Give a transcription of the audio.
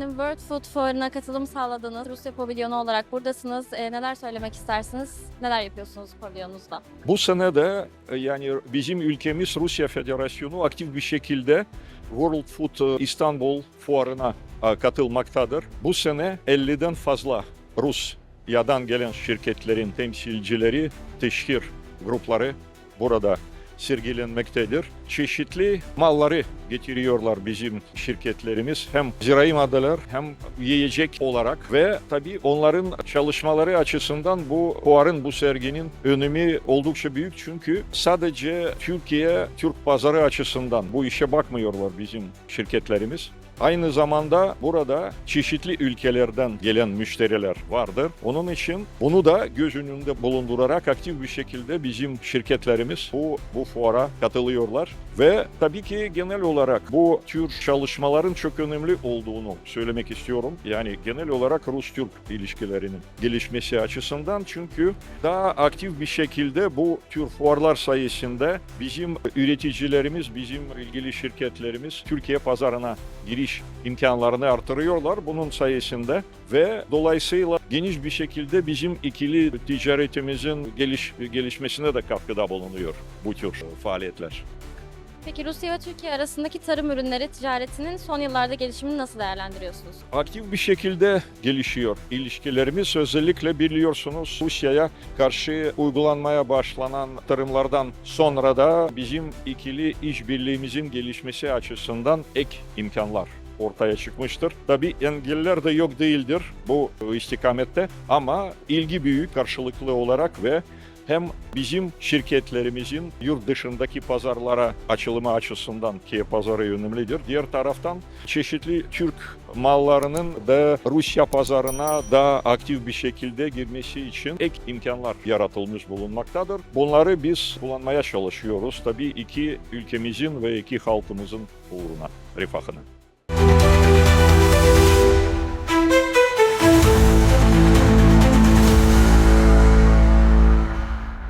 World Food Fuarı'na katılım sağladınız. Rusya pavilyonu olarak buradasınız. E, neler söylemek istersiniz? Neler yapıyorsunuz pavilyonunuzda? Bu sene de e, yani bizim ülkemiz Rusya Federasyonu aktif bir şekilde World Food e, İstanbul fuarına e, katılmaktadır. Bu sene 50'den fazla Rusya'dan gelen şirketlerin temsilcileri, teşhir grupları burada sergilenmektedir. Çeşitli malları getiriyorlar bizim şirketlerimiz. Hem zirai maddeler hem yiyecek olarak ve tabii onların çalışmaları açısından bu fuarın, bu serginin önemi oldukça büyük. Çünkü sadece Türkiye, Türk pazarı açısından bu işe bakmıyorlar bizim şirketlerimiz. Aynı zamanda burada çeşitli ülkelerden gelen müşteriler vardır. Onun için bunu da göz önünde bulundurarak aktif bir şekilde bizim şirketlerimiz bu, bu fuara katılıyorlar. Ve tabii ki genel olarak bu tür çalışmaların çok önemli olduğunu söylemek istiyorum. Yani genel olarak Rus-Türk ilişkilerinin gelişmesi açısından çünkü daha aktif bir şekilde bu tür fuarlar sayesinde bizim üreticilerimiz, bizim ilgili şirketlerimiz Türkiye pazarına giriş imkanlarını artırıyorlar bunun sayesinde ve dolayısıyla geniş bir şekilde bizim ikili ticaretimizin geliş, gelişmesine de katkıda bulunuyor bu tür faaliyetler. Peki Rusya ve Türkiye arasındaki tarım ürünleri ticaretinin son yıllarda gelişimini nasıl değerlendiriyorsunuz? aktif bir şekilde gelişiyor. İlişkilerimiz özellikle biliyorsunuz Rusya'ya karşı uygulanmaya başlanan tarımlardan sonra da bizim ikili işbirliğimizin gelişmesi açısından ek imkanlar ortaya çıkmıştır. Tabii engeller de yok değildir bu istikamette ama ilgi büyük karşılıklı olarak ve hem bizim şirketlerimizin yurt dışındaki pazarlara açılımı açısından ki pazarı önemlidir. Diğer taraftan çeşitli Türk mallarının da Rusya pazarına daha aktif bir şekilde girmesi için ek imkanlar yaratılmış bulunmaktadır. Bunları biz kullanmaya çalışıyoruz. Tabii iki ülkemizin ve iki halkımızın uğruna, refahına.